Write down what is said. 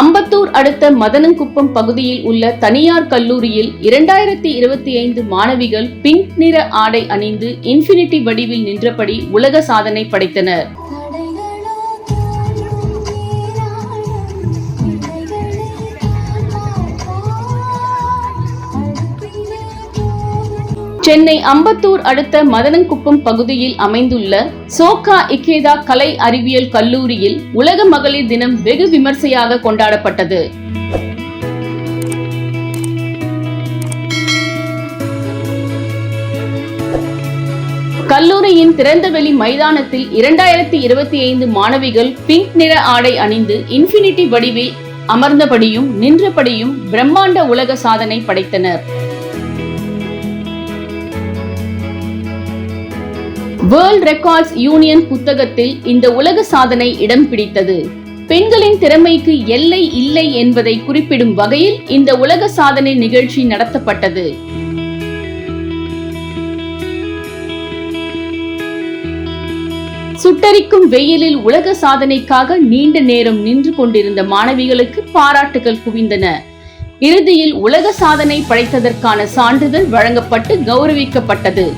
அம்பத்தூர் அடுத்த மதனங்குப்பம் பகுதியில் உள்ள தனியார் கல்லூரியில் இரண்டாயிரத்தி இருபத்தி ஐந்து மாணவிகள் பிங்க் நிற ஆடை அணிந்து இன்ஃபினிட்டி வடிவில் நின்றபடி உலக சாதனை படைத்தனர். சென்னை அம்பத்தூர் அடுத்த மதனங்குப்பம் பகுதியில் அமைந்துள்ள சோகா இக்கேதா கலை அறிவியல் கல்லூரியில் உலக மகளிர் தினம் வெகு விமர்சையாக கொண்டாடப்பட்டது. கல்லூரியின் திறந்தவெளி மைதானத்தில் இரண்டாயிரத்தி இருபத்தி ஐந்து மாணவிகள் பிங்க் நிற ஆடை அணிந்து இன்ஃபினிட்டி வடிவில் அமர்ந்தபடியும் நின்றபடியும் பிரம்மாண்ட உலக சாதனை படைத்தனர். வேர்ல்ட் ரெக்கார்ட்ஸ் யூனியன் புத்தகத்தில் இந்த உலக சாதனை இடம் பிடித்தது. பெண்களின் திறமைக்கு எல்லை இல்லை என்பதை குறிப்பிடும் வகையில் இந்த உலக சாதனை நிகழ்ச்சி நடத்தப்பட்டது. சுட்டரிக்கும் வெயிலில் உலக சாதனைக்காக நீண்ட நேரம் நின்று கொண்டிருந்த மாணவிகளுக்கு பாராட்டுகள் குவிந்தன. இறுதியில் உலக சாதனை படைத்ததற்கான சான்றிதழ் வழங்கப்பட்டு கௌரவிக்கப்பட்டது.